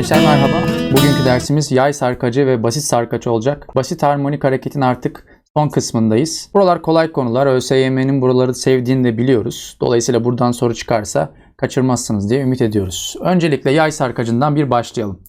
Gençler merhaba. Bugünkü dersimiz yay sarkacı ve basit sarkaç olacak. Basit harmonik hareketin artık son kısmındayız. Buralar kolay konular. ÖSYM'nin buraları sevdiğini de biliyoruz. Dolayısıyla buradan soru çıkarsa kaçırmazsınız diye ümit ediyoruz. Öncelikle yay sarkacından bir başlayalım.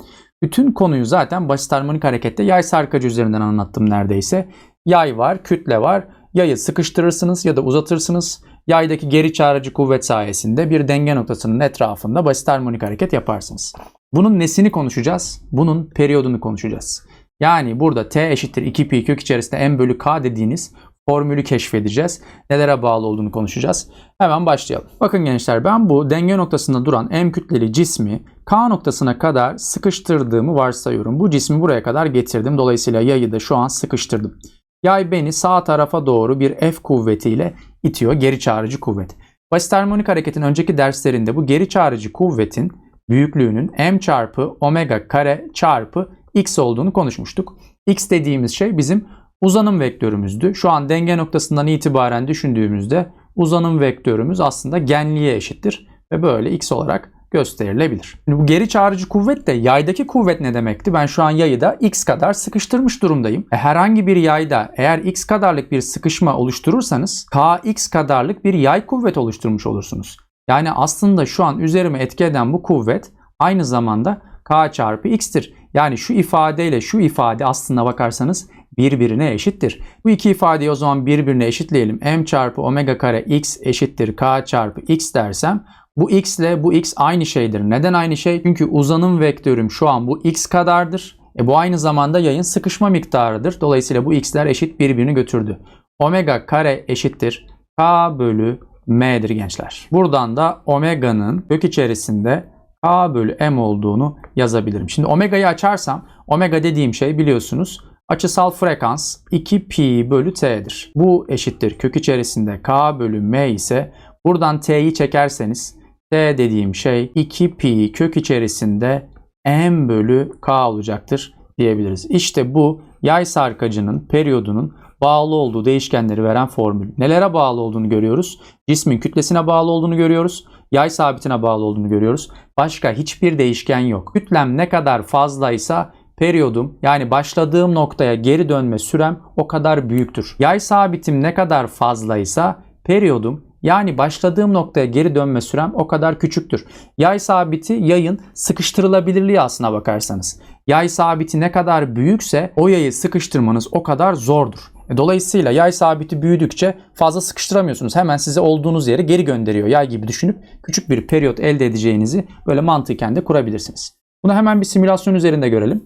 Bütün konuyu zaten basit harmonik harekette yay sarkacı üzerinden anlattım neredeyse. Yay var, kütle var. Yayı sıkıştırırsınız ya da uzatırsınız. Yaydaki geri çağrıcı kuvvet sayesinde bir denge noktasının etrafında basit harmonik hareket yaparsınız. Bunun nesini konuşacağız? Bunun periyodunu konuşacağız. Yani burada t eşittir 2pi kök içerisinde m bölü k dediğiniz formülü keşfedeceğiz. Nelere bağlı olduğunu konuşacağız. Hemen başlayalım. Bakın gençler ben bu denge noktasında duran m kütleli cismi k noktasına kadar sıkıştırdığımı varsayıyorum. Bu cismi buraya kadar getirdim. Dolayısıyla yayı da şu an sıkıştırdım. Yay beni sağ tarafa doğru bir F kuvvetiyle itiyor. Geri çağrıcı kuvvet. Basit harmonik hareketin önceki derslerinde bu geri çağrıcı kuvvetin büyüklüğünün m çarpı omega kare çarpı x olduğunu konuşmuştuk. x dediğimiz şey bizim uzanım vektörümüzdü. Şu an denge noktasından itibaren düşündüğümüzde uzanım vektörümüz aslında genliğe eşittir ve böyle x olarak gösterilebilir. Şimdi bu geri çağrıcı kuvvet de yaydaki kuvvet ne demekti? Ben şu an yayı da x kadar sıkıştırmış durumdayım. E herhangi bir yayda eğer x kadarlık bir sıkışma oluşturursanız kx kadarlık bir yay kuvvet oluşturmuş olursunuz. Yani aslında şu an üzerime etki eden bu kuvvet aynı zamanda k çarpı x'tir. Yani şu ifadeyle şu ifade aslında bakarsanız birbirine eşittir. Bu iki ifadeyi o zaman birbirine eşitleyelim. m çarpı omega kare x eşittir k çarpı x dersem bu x ile bu x aynı şeydir. Neden aynı şey? Çünkü uzanım vektörüm şu an bu x kadardır. E bu aynı zamanda yayın sıkışma miktarıdır. Dolayısıyla bu x'ler eşit birbirini götürdü. Omega kare eşittir k bölü m'dir gençler. Buradan da omega'nın kök içerisinde k bölü m olduğunu yazabilirim. Şimdi omega'yı açarsam omega dediğim şey biliyorsunuz açısal frekans 2 pi bölü t'dir. Bu eşittir kök içerisinde k bölü m ise buradan t'yi çekerseniz t dediğim şey 2 pi kök içerisinde m bölü k olacaktır diyebiliriz. İşte bu yay sarkacının periyodunun bağlı olduğu değişkenleri veren formül. Nelere bağlı olduğunu görüyoruz. Cismin kütlesine bağlı olduğunu görüyoruz. Yay sabitine bağlı olduğunu görüyoruz. Başka hiçbir değişken yok. Kütlem ne kadar fazlaysa periyodum yani başladığım noktaya geri dönme sürem o kadar büyüktür. Yay sabitim ne kadar fazlaysa periyodum yani başladığım noktaya geri dönme sürem o kadar küçüktür. Yay sabiti yayın sıkıştırılabilirliği aslına bakarsanız. Yay sabiti ne kadar büyükse o yayı sıkıştırmanız o kadar zordur. E, Dolayısıyla yay sabiti büyüdükçe fazla sıkıştıramıyorsunuz. Hemen size olduğunuz yere geri gönderiyor. Yay gibi düşünüp küçük bir periyot elde edeceğinizi böyle mantıken de kurabilirsiniz. Bunu hemen bir simülasyon üzerinde görelim.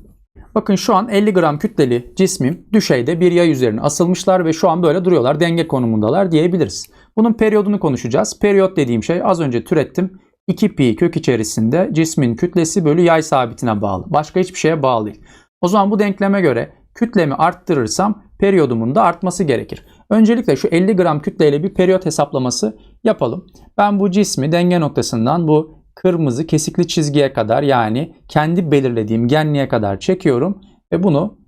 Bakın şu an 50 gram kütleli cismim düşeyde bir yay üzerine asılmışlar ve şu an böyle duruyorlar. Denge konumundalar diyebiliriz. Bunun periyodunu konuşacağız. Periyot dediğim şey az önce türettim. 2 pi kök içerisinde cismin kütlesi bölü yay sabitine bağlı. Başka hiçbir şeye bağlı değil. O zaman bu denkleme göre kütlemi arttırırsam periyodumun da artması gerekir. Öncelikle şu 50 gram kütleyle bir periyot hesaplaması yapalım. Ben bu cismi denge noktasından bu kırmızı kesikli çizgiye kadar yani kendi belirlediğim genliğe kadar çekiyorum ve bunu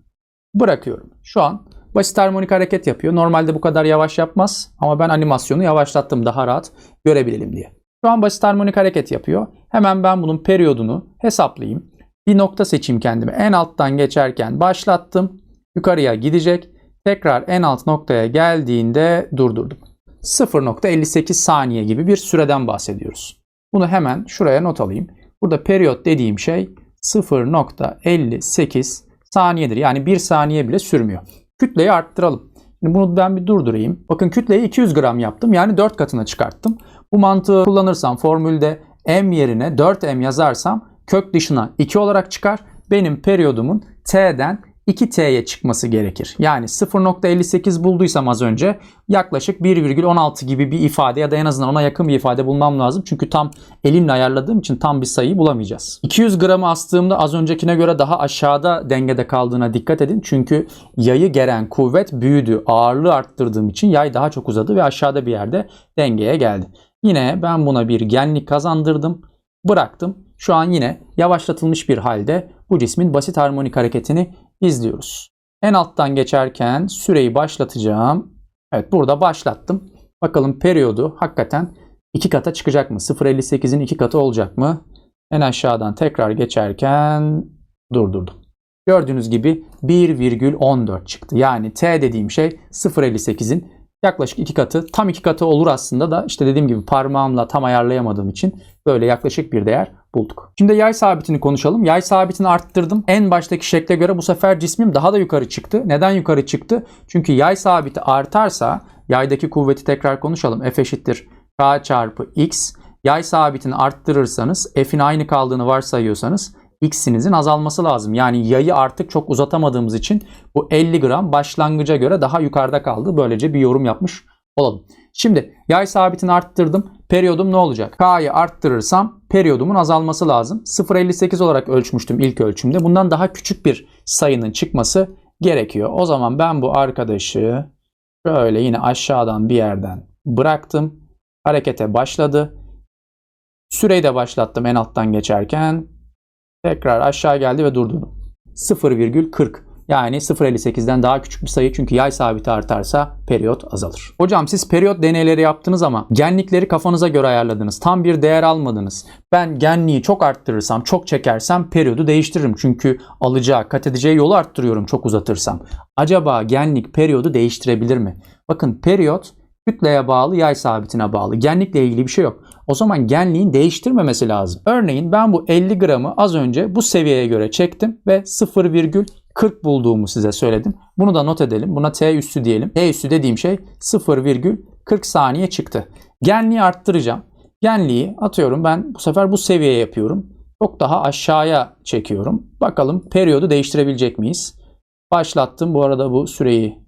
bırakıyorum. Şu an basit harmonik hareket yapıyor. Normalde bu kadar yavaş yapmaz ama ben animasyonu yavaşlattım daha rahat görebilelim diye. Şu an basit harmonik hareket yapıyor. Hemen ben bunun periyodunu hesaplayayım. Bir nokta seçeyim kendime. En alttan geçerken başlattım. Yukarıya gidecek. Tekrar en alt noktaya geldiğinde durdurdum. 0.58 saniye gibi bir süreden bahsediyoruz. Bunu hemen şuraya not alayım. Burada periyot dediğim şey 0.58 saniyedir. Yani 1 saniye bile sürmüyor. Kütleyi arttıralım. Şimdi bunu ben bir durdurayım. Bakın kütleyi 200 gram yaptım. Yani 4 katına çıkarttım. Bu mantığı kullanırsam formülde m yerine 4m yazarsam kök dışına 2 olarak çıkar. Benim periyodumun t'den 2t'ye çıkması gerekir. Yani 0.58 bulduysam az önce yaklaşık 1,16 gibi bir ifade ya da en azından ona yakın bir ifade bulmam lazım. Çünkü tam elimle ayarladığım için tam bir sayıyı bulamayacağız. 200 gramı astığımda az öncekine göre daha aşağıda dengede kaldığına dikkat edin. Çünkü yayı geren kuvvet büyüdü. Ağırlığı arttırdığım için yay daha çok uzadı ve aşağıda bir yerde dengeye geldi. Yine ben buna bir genlik kazandırdım. Bıraktım. Şu an yine yavaşlatılmış bir halde bu cismin basit harmonik hareketini izliyoruz. En alttan geçerken süreyi başlatacağım. Evet burada başlattım. Bakalım periyodu hakikaten iki kata çıkacak mı? 0.58'in iki katı olacak mı? En aşağıdan tekrar geçerken durdurdum. Gördüğünüz gibi 1,14 çıktı. Yani T dediğim şey 0.58'in yaklaşık iki katı. Tam iki katı olur aslında da işte dediğim gibi parmağımla tam ayarlayamadığım için böyle yaklaşık bir değer bulduk. Şimdi yay sabitini konuşalım. Yay sabitini arttırdım. En baştaki şekle göre bu sefer cismim daha da yukarı çıktı. Neden yukarı çıktı? Çünkü yay sabiti artarsa yaydaki kuvveti tekrar konuşalım. F eşittir K çarpı X. Yay sabitini arttırırsanız F'in aynı kaldığını varsayıyorsanız x'inizin azalması lazım. Yani yayı artık çok uzatamadığımız için bu 50 gram başlangıca göre daha yukarıda kaldı. Böylece bir yorum yapmış olalım. Şimdi yay sabitini arttırdım. Periyodum ne olacak? K'yı arttırırsam periyodumun azalması lazım. 0.58 olarak ölçmüştüm ilk ölçümde. Bundan daha küçük bir sayının çıkması gerekiyor. O zaman ben bu arkadaşı şöyle yine aşağıdan bir yerden bıraktım. Harekete başladı. Süreyi de başlattım en alttan geçerken. Tekrar aşağı geldi ve durdurdum. 0,40 yani 0.58'den daha küçük bir sayı çünkü yay sabiti artarsa periyot azalır. Hocam siz periyot deneyleri yaptınız ama genlikleri kafanıza göre ayarladınız. Tam bir değer almadınız. Ben genliği çok arttırırsam, çok çekersem periyodu değiştiririm. Çünkü alacağı, kat edeceği yolu arttırıyorum çok uzatırsam. Acaba genlik periyodu değiştirebilir mi? Bakın periyot kütleye bağlı, yay sabitine bağlı. Genlikle ilgili bir şey yok. O zaman genliğin değiştirmemesi lazım. Örneğin ben bu 50 gramı az önce bu seviyeye göre çektim ve 0,40 bulduğumu size söyledim. Bunu da not edelim. Buna T üssü diyelim. T üssü dediğim şey 0,40 saniye çıktı. Genliği arttıracağım. Genliği atıyorum ben bu sefer bu seviyeye yapıyorum. Çok daha aşağıya çekiyorum. Bakalım periyodu değiştirebilecek miyiz? Başlattım. Bu arada bu süreyi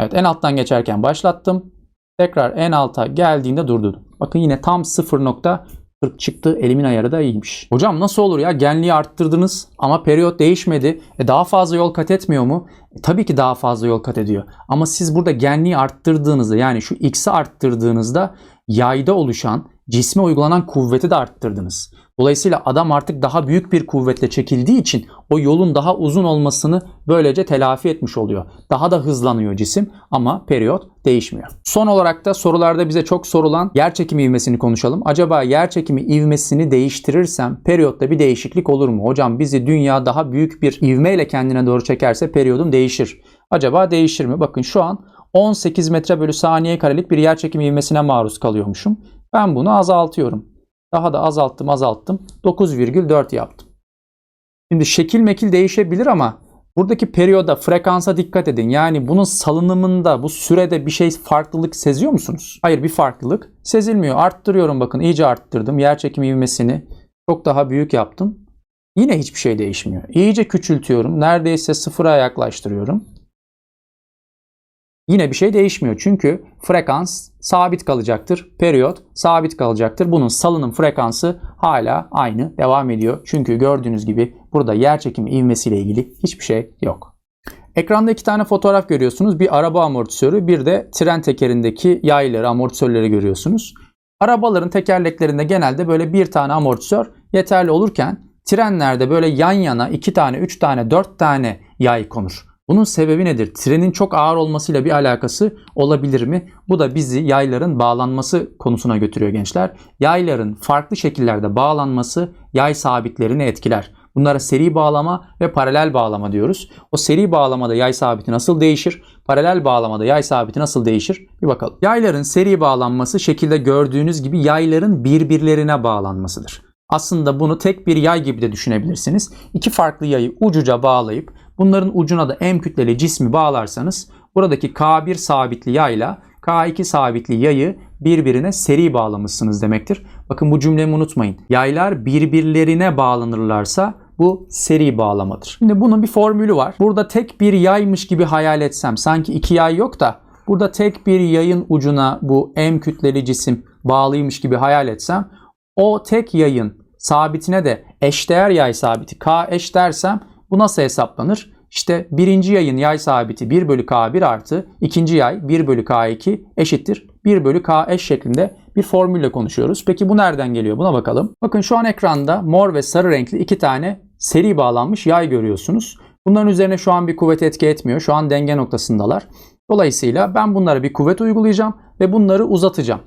Evet en alttan geçerken başlattım. Tekrar en alta geldiğinde durdurdum. Bakın yine tam 0.40 çıktı. Elimin ayarı da iyiymiş. Hocam nasıl olur ya? Genliği arttırdınız ama periyot değişmedi. E daha fazla yol kat etmiyor mu? E tabii ki daha fazla yol kat ediyor. Ama siz burada genliği arttırdığınızda yani şu x'i arttırdığınızda yayda oluşan cisme uygulanan kuvveti de arttırdınız. Dolayısıyla adam artık daha büyük bir kuvvetle çekildiği için o yolun daha uzun olmasını böylece telafi etmiş oluyor. Daha da hızlanıyor cisim ama periyot değişmiyor. Son olarak da sorularda bize çok sorulan yer çekimi ivmesini konuşalım. Acaba yer çekimi ivmesini değiştirirsem periyotta bir değişiklik olur mu? Hocam bizi dünya daha büyük bir ivmeyle kendine doğru çekerse periyodum değişir. Acaba değişir mi? Bakın şu an 18 metre bölü saniye karelik bir yer çekimi ivmesine maruz kalıyormuşum. Ben bunu azaltıyorum. Daha da azalttım azalttım. 9,4 yaptım. Şimdi şekil mekil değişebilir ama buradaki periyoda frekansa dikkat edin. Yani bunun salınımında bu sürede bir şey farklılık seziyor musunuz? Hayır bir farklılık sezilmiyor. Arttırıyorum bakın iyice arttırdım. Yer çekimi ivmesini çok daha büyük yaptım. Yine hiçbir şey değişmiyor. İyice küçültüyorum. Neredeyse sıfıra yaklaştırıyorum. Yine bir şey değişmiyor. Çünkü frekans sabit kalacaktır. Periyot sabit kalacaktır. Bunun salınım frekansı hala aynı devam ediyor. Çünkü gördüğünüz gibi burada yer çekimi ivmesiyle ilgili hiçbir şey yok. Ekranda iki tane fotoğraf görüyorsunuz. Bir araba amortisörü, bir de tren tekerindeki yayları, amortisörleri görüyorsunuz. Arabaların tekerleklerinde genelde böyle bir tane amortisör yeterli olurken trenlerde böyle yan yana iki tane, üç tane, dört tane yay konur. Bunun sebebi nedir? Trenin çok ağır olmasıyla bir alakası olabilir mi? Bu da bizi yayların bağlanması konusuna götürüyor gençler. Yayların farklı şekillerde bağlanması yay sabitlerini etkiler. Bunlara seri bağlama ve paralel bağlama diyoruz. O seri bağlamada yay sabiti nasıl değişir? Paralel bağlamada yay sabiti nasıl değişir? Bir bakalım. Yayların seri bağlanması şekilde gördüğünüz gibi yayların birbirlerine bağlanmasıdır. Aslında bunu tek bir yay gibi de düşünebilirsiniz. İki farklı yayı ucuca bağlayıp bunların ucuna da M kütleli cismi bağlarsanız buradaki K1 sabitli yayla K2 sabitli yayı birbirine seri bağlamışsınız demektir. Bakın bu cümlemi unutmayın. Yaylar birbirlerine bağlanırlarsa bu seri bağlamadır. Şimdi bunun bir formülü var. Burada tek bir yaymış gibi hayal etsem sanki iki yay yok da burada tek bir yayın ucuna bu M kütleli cisim bağlıymış gibi hayal etsem o tek yayın sabitine de eşdeğer yay sabiti K eş dersem bu nasıl hesaplanır? İşte birinci yayın yay sabiti 1 bölü K1 artı ikinci yay 1 bölü K2 eşittir 1 bölü K eş şeklinde bir formülle konuşuyoruz. Peki bu nereden geliyor? Buna bakalım. Bakın şu an ekranda mor ve sarı renkli iki tane seri bağlanmış yay görüyorsunuz. Bunların üzerine şu an bir kuvvet etki etmiyor. Şu an denge noktasındalar. Dolayısıyla ben bunlara bir kuvvet uygulayacağım ve bunları uzatacağım.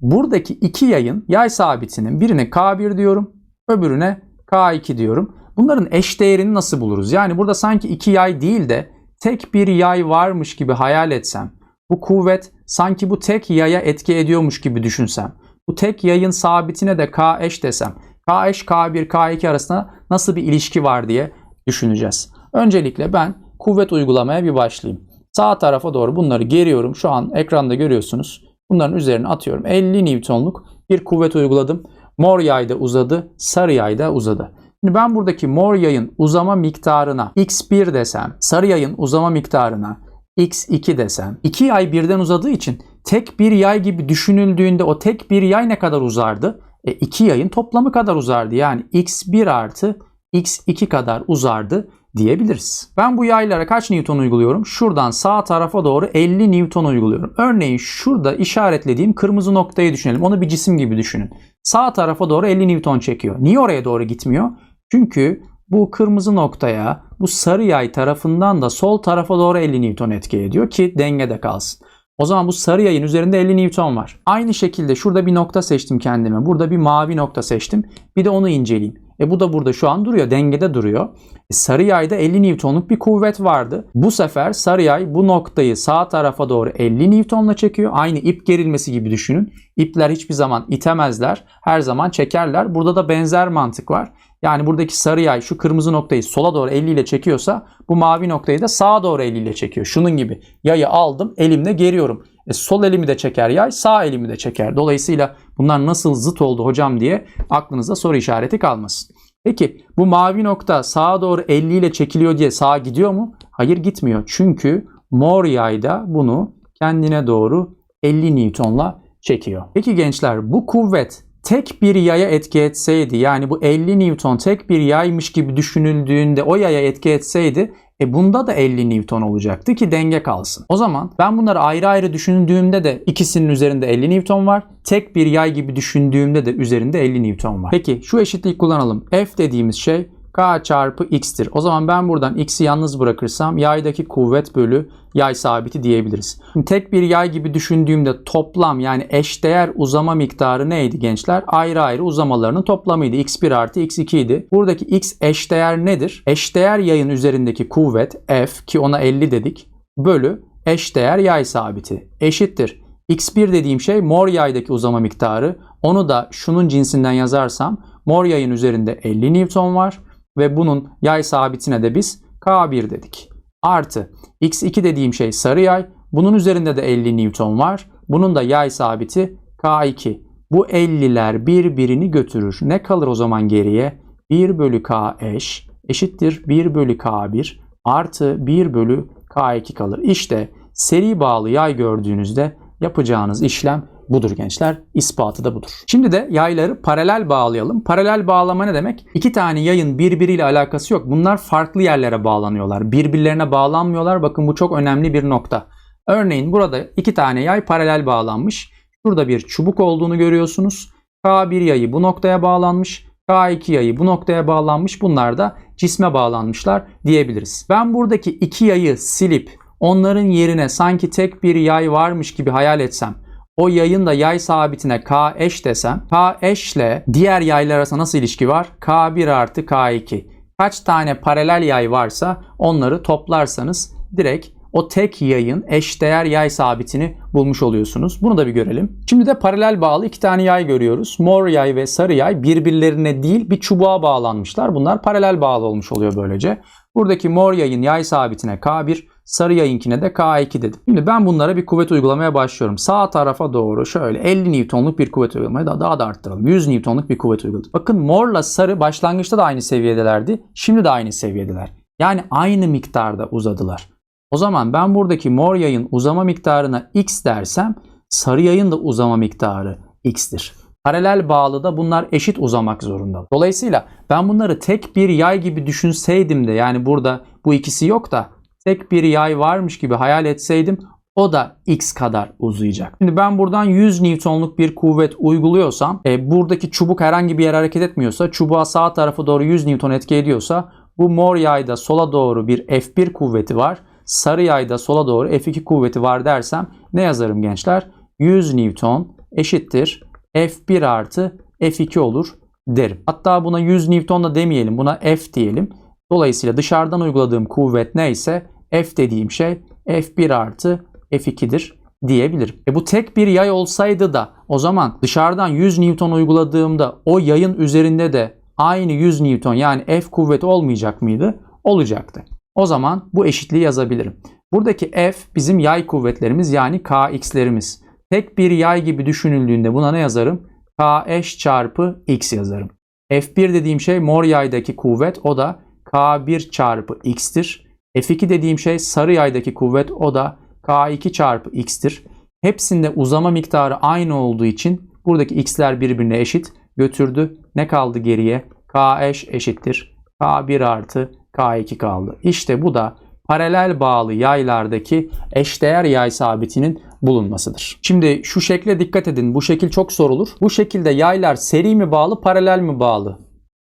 Buradaki iki yayın yay sabitinin birine K1 diyorum, Öbürüne K2 diyorum. Bunların eş değerini nasıl buluruz? Yani burada sanki iki yay değil de tek bir yay varmış gibi hayal etsem. Bu kuvvet sanki bu tek yaya etki ediyormuş gibi düşünsem. Bu tek yayın sabitine de K eş desem. K eş K1 K2 arasında nasıl bir ilişki var diye düşüneceğiz. Öncelikle ben kuvvet uygulamaya bir başlayayım. Sağ tarafa doğru bunları geriyorum. Şu an ekranda görüyorsunuz. Bunların üzerine atıyorum. 50 Newton'luk bir kuvvet uyguladım. Mor yayda uzadı, sarı yayda uzadı. Şimdi ben buradaki mor yayın uzama miktarına x1 desem, sarı yayın uzama miktarına x2 desem, iki yay birden uzadığı için tek bir yay gibi düşünüldüğünde o tek bir yay ne kadar uzardı? E, iki yayın toplamı kadar uzardı. Yani x1 artı x2 kadar uzardı diyebiliriz. Ben bu yaylara kaç Newton uyguluyorum? Şuradan sağ tarafa doğru 50 Newton uyguluyorum. Örneğin şurada işaretlediğim kırmızı noktayı düşünelim. Onu bir cisim gibi düşünün. Sağ tarafa doğru 50 Newton çekiyor. Niye oraya doğru gitmiyor? Çünkü bu kırmızı noktaya bu sarı yay tarafından da sol tarafa doğru 50 Newton etki ediyor ki dengede kalsın. O zaman bu sarı yayın üzerinde 50 Newton var. Aynı şekilde şurada bir nokta seçtim kendime. Burada bir mavi nokta seçtim. Bir de onu inceleyeyim. E bu da burada şu an duruyor. Dengede duruyor. E sarı yayda 50 Newton'luk bir kuvvet vardı. Bu sefer sarı yay bu noktayı sağ tarafa doğru 50 Newton'la çekiyor. Aynı ip gerilmesi gibi düşünün. İpler hiçbir zaman itemezler. Her zaman çekerler. Burada da benzer mantık var. Yani buradaki sarı yay şu kırmızı noktayı sola doğru 50 ile çekiyorsa bu mavi noktayı da sağa doğru 50 ile çekiyor. Şunun gibi yayı aldım elimle geriyorum. E, sol elimi de çeker yay sağ elimi de çeker. Dolayısıyla bunlar nasıl zıt oldu hocam diye aklınızda soru işareti kalmasın. Peki bu mavi nokta sağa doğru 50 ile çekiliyor diye sağa gidiyor mu? Hayır gitmiyor. Çünkü mor yayda bunu kendine doğru 50 Newton'la çekiyor. Peki gençler bu kuvvet tek bir yaya etki etseydi yani bu 50 Newton tek bir yaymış gibi düşünüldüğünde o yaya etki etseydi e bunda da 50 Newton olacaktı ki denge kalsın. O zaman ben bunları ayrı ayrı düşündüğümde de ikisinin üzerinde 50 Newton var. Tek bir yay gibi düşündüğümde de üzerinde 50 Newton var. Peki şu eşitliği kullanalım. F dediğimiz şey K çarpı X'tir. O zaman ben buradan X'i yalnız bırakırsam yaydaki kuvvet bölü yay sabiti diyebiliriz. Şimdi tek bir yay gibi düşündüğümde toplam yani eşdeğer uzama miktarı neydi gençler? Ayrı ayrı uzamalarının toplamıydı. X1 artı X2 idi. Buradaki X eşdeğer nedir? Eşdeğer yayın üzerindeki kuvvet F ki ona 50 dedik bölü eşdeğer yay sabiti eşittir. X1 dediğim şey mor yaydaki uzama miktarı. Onu da şunun cinsinden yazarsam mor yayın üzerinde 50 Newton var ve bunun yay sabitine de biz K1 dedik. Artı X2 dediğim şey sarı yay. Bunun üzerinde de 50 Newton var. Bunun da yay sabiti K2. Bu 50'ler birbirini götürür. Ne kalır o zaman geriye? 1 bölü K eş eşittir 1 bölü K1 artı 1 bölü K2 kalır. İşte seri bağlı yay gördüğünüzde yapacağınız işlem budur gençler. İspatı da budur. Şimdi de yayları paralel bağlayalım. Paralel bağlama ne demek? İki tane yayın birbiriyle alakası yok. Bunlar farklı yerlere bağlanıyorlar. Birbirlerine bağlanmıyorlar. Bakın bu çok önemli bir nokta. Örneğin burada iki tane yay paralel bağlanmış. Burada bir çubuk olduğunu görüyorsunuz. K1 yayı bu noktaya bağlanmış. K2 yayı bu noktaya bağlanmış. Bunlar da cisme bağlanmışlar diyebiliriz. Ben buradaki iki yayı silip onların yerine sanki tek bir yay varmış gibi hayal etsem o yayın da yay sabitine K eş desem K eşle diğer yaylar arasında nasıl ilişki var? K1 artı K2. Kaç tane paralel yay varsa onları toplarsanız direkt o tek yayın eşdeğer yay sabitini bulmuş oluyorsunuz. Bunu da bir görelim. Şimdi de paralel bağlı iki tane yay görüyoruz. Mor yay ve sarı yay birbirlerine değil bir çubuğa bağlanmışlar. Bunlar paralel bağlı olmuş oluyor böylece. Buradaki mor yayın yay sabitine K1, sarı yayınkine de K2 dedim. Şimdi ben bunlara bir kuvvet uygulamaya başlıyorum. Sağ tarafa doğru şöyle 50 Newton'luk bir kuvvet uygulamaya daha, daha da arttıralım. 100 Newton'luk bir kuvvet uyguladım. Bakın morla sarı başlangıçta da aynı seviyedelerdi. Şimdi de aynı seviyedeler. Yani aynı miktarda uzadılar. O zaman ben buradaki mor yayın uzama miktarına x dersem sarı yayın da uzama miktarı x'tir. Paralel bağlıda bunlar eşit uzamak zorunda. Dolayısıyla ben bunları tek bir yay gibi düşünseydim de yani burada bu ikisi yok da tek bir yay varmış gibi hayal etseydim o da x kadar uzayacak. Şimdi ben buradan 100 Newton'luk bir kuvvet uyguluyorsam e, buradaki çubuk herhangi bir yere hareket etmiyorsa çubuğa sağ tarafa doğru 100 Newton etki ediyorsa bu mor yayda sola doğru bir F1 kuvveti var. Sarı yayda sola doğru F2 kuvveti var dersem ne yazarım gençler? 100 Newton eşittir F1 artı F2 olur. derim. Hatta buna 100 Newton da demeyelim. Buna F diyelim. Dolayısıyla dışarıdan uyguladığım kuvvet neyse F dediğim şey F1 artı F2'dir diyebilirim. E bu tek bir yay olsaydı da o zaman dışarıdan 100 Newton uyguladığımda o yayın üzerinde de aynı 100 Newton yani F kuvveti olmayacak mıydı? Olacaktı. O zaman bu eşitliği yazabilirim. Buradaki F bizim yay kuvvetlerimiz yani KX'lerimiz. Tek bir yay gibi düşünüldüğünde buna ne yazarım? KH çarpı X yazarım. F1 dediğim şey mor yaydaki kuvvet o da K1 çarpı X'tir. F2 dediğim şey sarı yaydaki kuvvet o da K2 çarpı X'tir. Hepsinde uzama miktarı aynı olduğu için buradaki X'ler birbirine eşit götürdü. Ne kaldı geriye? KH eşittir. K1 artı K2 kaldı. İşte bu da paralel bağlı yaylardaki eşdeğer yay sabitinin bulunmasıdır. Şimdi şu şekle dikkat edin. Bu şekil çok sorulur. Bu şekilde yaylar seri mi bağlı, paralel mi bağlı?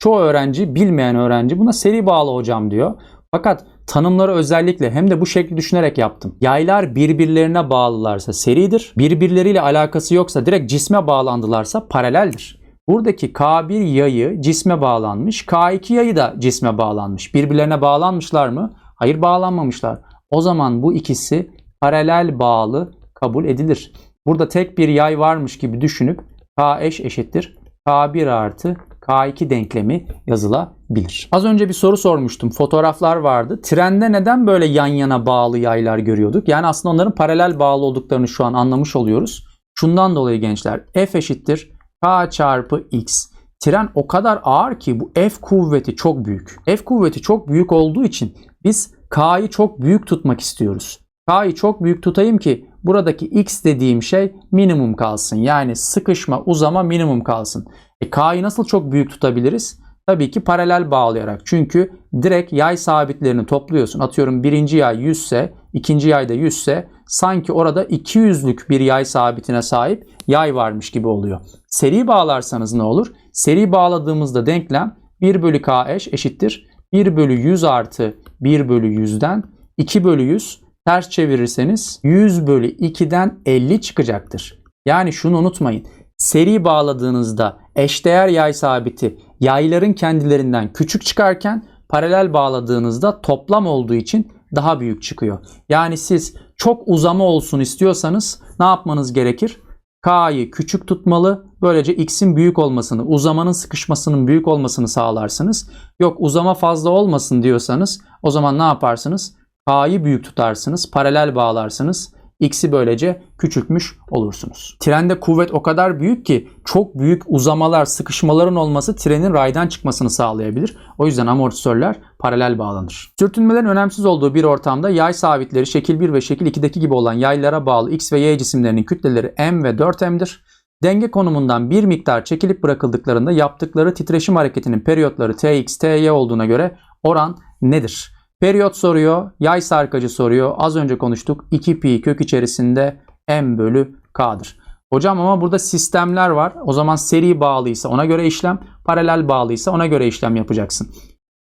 Çoğu öğrenci, bilmeyen öğrenci buna seri bağlı hocam diyor. Fakat tanımları özellikle hem de bu şekli düşünerek yaptım. Yaylar birbirlerine bağlılarsa seridir. Birbirleriyle alakası yoksa direkt cisme bağlandılarsa paraleldir. Buradaki K1 yayı cisme bağlanmış, K2 yayı da cisme bağlanmış. Birbirlerine bağlanmışlar mı? Hayır bağlanmamışlar. O zaman bu ikisi paralel bağlı kabul edilir. Burada tek bir yay varmış gibi düşünüp K eş eşittir. K1 artı K2 denklemi yazılabilir. Az önce bir soru sormuştum. Fotoğraflar vardı. Trende neden böyle yan yana bağlı yaylar görüyorduk? Yani aslında onların paralel bağlı olduklarını şu an anlamış oluyoruz. Şundan dolayı gençler F eşittir K çarpı X. Tren o kadar ağır ki bu F kuvveti çok büyük. F kuvveti çok büyük olduğu için biz K'yı çok büyük tutmak istiyoruz. K'yı çok büyük tutayım ki buradaki X dediğim şey minimum kalsın. Yani sıkışma, uzama minimum kalsın. E K'yı nasıl çok büyük tutabiliriz? Tabii ki paralel bağlayarak. Çünkü direkt yay sabitlerini topluyorsun. Atıyorum birinci yay 100 ise, ikinci yay da 100 ise sanki orada 200'lük bir yay sabitine sahip yay varmış gibi oluyor. Seri bağlarsanız ne olur? Seri bağladığımızda denklem 1 bölü k eş eşittir. 1 bölü 100 artı 1 bölü 100'den 2 bölü 100 ters çevirirseniz 100 bölü 2'den 50 çıkacaktır. Yani şunu unutmayın. Seri bağladığınızda eşdeğer yay sabiti yayların kendilerinden küçük çıkarken paralel bağladığınızda toplam olduğu için daha büyük çıkıyor. Yani siz çok uzama olsun istiyorsanız ne yapmanız gerekir? K'yı küçük tutmalı. Böylece X'in büyük olmasını, uzamanın sıkışmasının büyük olmasını sağlarsınız. Yok uzama fazla olmasın diyorsanız o zaman ne yaparsınız? K'yı büyük tutarsınız, paralel bağlarsınız. X'i böylece küçültmüş olursunuz. Trende kuvvet o kadar büyük ki çok büyük uzamalar, sıkışmaların olması trenin raydan çıkmasını sağlayabilir. O yüzden amortisörler paralel bağlanır. Sürtünmelerin önemsiz olduğu bir ortamda yay sabitleri şekil 1 ve şekil 2'deki gibi olan yaylara bağlı X ve Y cisimlerinin kütleleri M ve 4M'dir. Denge konumundan bir miktar çekilip bırakıldıklarında yaptıkları titreşim hareketinin periyotları Tx, Ty olduğuna göre oran nedir? Periyot soruyor, yay sarkacı soruyor. Az önce konuştuk. 2 pi kök içerisinde m bölü k'dır. Hocam ama burada sistemler var. O zaman seri bağlıysa ona göre işlem, paralel bağlıysa ona göre işlem yapacaksın.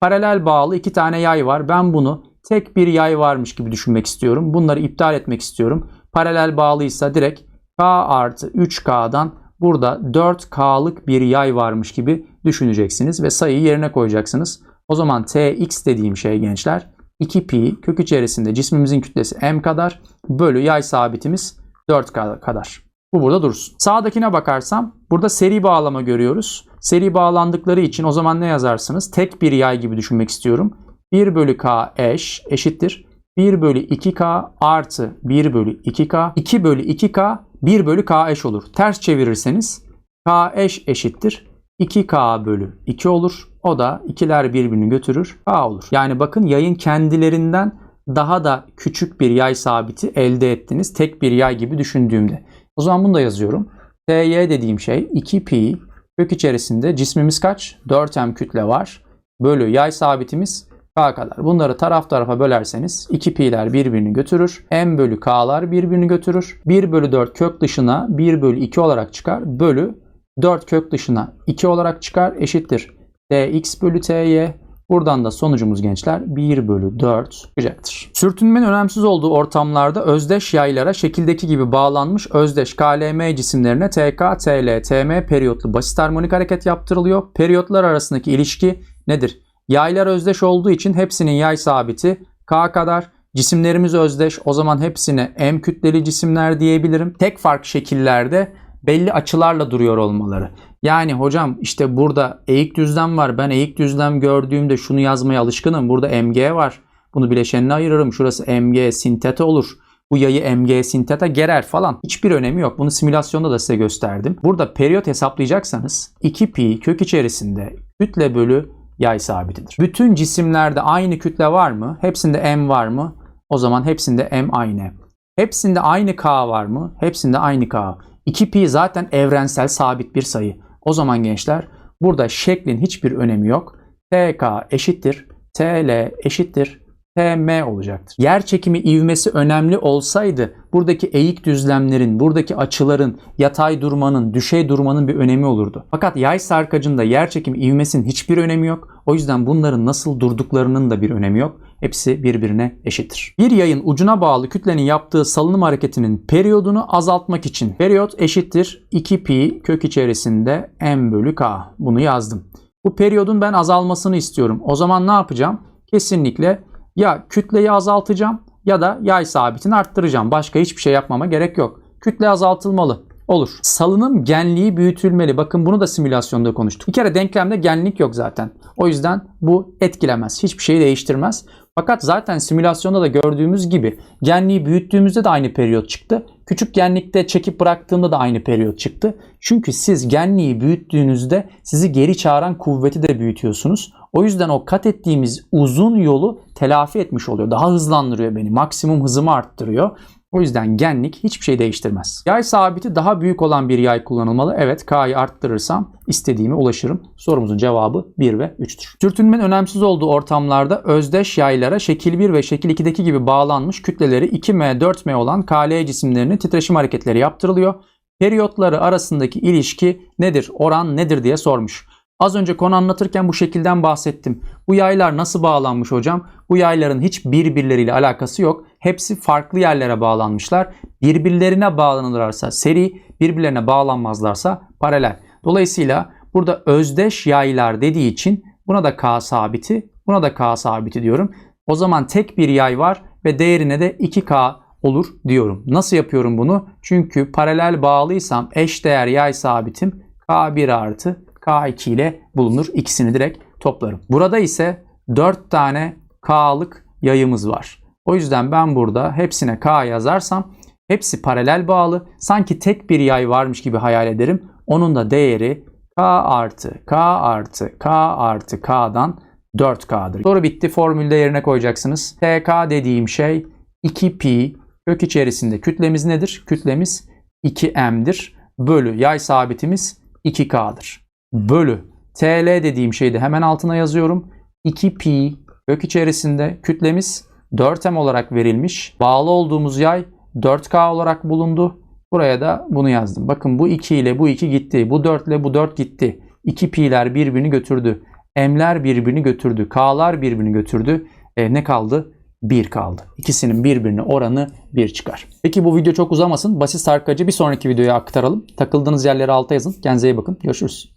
Paralel bağlı iki tane yay var. Ben bunu tek bir yay varmış gibi düşünmek istiyorum. Bunları iptal etmek istiyorum. Paralel bağlıysa direkt k artı 3k'dan burada 4k'lık bir yay varmış gibi düşüneceksiniz ve sayıyı yerine koyacaksınız. O zaman Tx dediğim şey gençler 2 pi kök içerisinde cismimizin kütlesi m kadar bölü yay sabitimiz 4 kadar. Bu burada dursun. Sağdakine bakarsam burada seri bağlama görüyoruz. Seri bağlandıkları için o zaman ne yazarsınız? Tek bir yay gibi düşünmek istiyorum. 1 bölü k eş eşittir. 1 bölü 2k artı 1 bölü 2k. 2 bölü 2k 1 bölü k eş olur. Ters çevirirseniz k eş eşittir. 2k bölü 2 olur. O da ikiler birbirini götürür. K olur. Yani bakın yayın kendilerinden daha da küçük bir yay sabiti elde ettiniz. Tek bir yay gibi düşündüğümde. O zaman bunu da yazıyorum. Ty dediğim şey 2 pi kök içerisinde cismimiz kaç? 4m kütle var. Bölü yay sabitimiz k kadar. Bunları taraf tarafa bölerseniz 2 pi'ler birbirini götürür. m bölü k'lar birbirini götürür. 1 bölü 4 kök dışına 1 bölü 2 olarak çıkar. Bölü 4 kök dışına 2 olarak çıkar eşittir dx bölü ty. Buradan da sonucumuz gençler 1 bölü 4 çıkacaktır. Sürtünmenin önemsiz olduğu ortamlarda özdeş yaylara şekildeki gibi bağlanmış özdeş KLM cisimlerine TK, TL, TM periyotlu basit harmonik hareket yaptırılıyor. Periyotlar arasındaki ilişki nedir? Yaylar özdeş olduğu için hepsinin yay sabiti K kadar. Cisimlerimiz özdeş. O zaman hepsine M kütleli cisimler diyebilirim. Tek fark şekillerde belli açılarla duruyor olmaları. Yani hocam işte burada eğik düzlem var. Ben eğik düzlem gördüğümde şunu yazmaya alışkınım. Burada MG var. Bunu bileşenine ayırırım. Şurası MG sintete olur. Bu yayı MG sinteta gerer falan. Hiçbir önemi yok. Bunu simülasyonda da size gösterdim. Burada periyot hesaplayacaksanız 2pi kök içerisinde kütle bölü yay sabitidir. Bütün cisimlerde aynı kütle var mı? Hepsinde M var mı? O zaman hepsinde M aynı. Hepsinde aynı K var mı? Hepsinde aynı K. 2pi zaten evrensel sabit bir sayı. O zaman gençler burada şeklin hiçbir önemi yok. TK eşittir. TL eşittir. TM olacaktır. Yer çekimi ivmesi önemli olsaydı buradaki eğik düzlemlerin, buradaki açıların, yatay durmanın, düşey durmanın bir önemi olurdu. Fakat yay sarkacında yer çekimi ivmesinin hiçbir önemi yok. O yüzden bunların nasıl durduklarının da bir önemi yok. Hepsi birbirine eşittir. Bir yayın ucuna bağlı kütlenin yaptığı salınım hareketinin periyodunu azaltmak için periyot eşittir 2pi kök içerisinde m bölü k. Bunu yazdım. Bu periyodun ben azalmasını istiyorum. O zaman ne yapacağım? Kesinlikle ya kütleyi azaltacağım ya da yay sabitini arttıracağım. Başka hiçbir şey yapmama gerek yok. Kütle azaltılmalı. Olur. Salınım genliği büyütülmeli. Bakın bunu da simülasyonda konuştuk. Bir kere denklemde genlik yok zaten. O yüzden bu etkilemez. Hiçbir şeyi değiştirmez. Fakat zaten simülasyonda da gördüğümüz gibi genliği büyüttüğümüzde de aynı periyot çıktı. Küçük genlikte çekip bıraktığımda da aynı periyot çıktı. Çünkü siz genliği büyüttüğünüzde sizi geri çağıran kuvveti de büyütüyorsunuz. O yüzden o kat ettiğimiz uzun yolu telafi etmiş oluyor. Daha hızlandırıyor beni. Maksimum hızımı arttırıyor. O yüzden genlik hiçbir şey değiştirmez. Yay sabiti daha büyük olan bir yay kullanılmalı. Evet K'yı arttırırsam istediğime ulaşırım. Sorumuzun cevabı 1 ve 3'tür. Sürtünmenin önemsiz olduğu ortamlarda özdeş yaylara şekil 1 ve şekil 2'deki gibi bağlanmış kütleleri 2M 4M olan KL cisimlerinin titreşim hareketleri yaptırılıyor. Periyotları arasındaki ilişki nedir, oran nedir diye sormuş. Az önce konu anlatırken bu şekilden bahsettim. Bu yaylar nasıl bağlanmış hocam? Bu yayların hiç birbirleriyle alakası yok. Hepsi farklı yerlere bağlanmışlar. Birbirlerine bağlanırlarsa seri, birbirlerine bağlanmazlarsa paralel. Dolayısıyla burada özdeş yaylar dediği için buna da K sabiti, buna da K sabiti diyorum. O zaman tek bir yay var ve değerine de 2K olur diyorum. Nasıl yapıyorum bunu? Çünkü paralel bağlıysam eş değer yay sabitim K1 artı K2 ile bulunur. İkisini direkt toplarım. Burada ise 4 tane K'lık yayımız var. O yüzden ben burada hepsine K yazarsam hepsi paralel bağlı. Sanki tek bir yay varmış gibi hayal ederim. Onun da değeri K artı K artı K artı K'dan 4K'dır. Soru bitti. Formülde yerine koyacaksınız. TK dediğim şey 2pi kök içerisinde kütlemiz nedir? Kütlemiz 2m'dir. Bölü yay sabitimiz 2K'dır bölü TL dediğim şeyi de hemen altına yazıyorum. 2pi kök içerisinde kütlemiz 4m olarak verilmiş. Bağlı olduğumuz yay 4k olarak bulundu. Buraya da bunu yazdım. Bakın bu 2 ile bu 2 gitti. Bu 4 ile bu 4 gitti. 2 pi'ler birbirini götürdü. M'ler birbirini götürdü. K'lar birbirini götürdü. E, ne kaldı? 1 kaldı. İkisinin birbirine oranı 1 çıkar. Peki bu video çok uzamasın. Basit sarkacı bir sonraki videoya aktaralım. Takıldığınız yerleri alta yazın. Kendinize iyi bakın. Görüşürüz.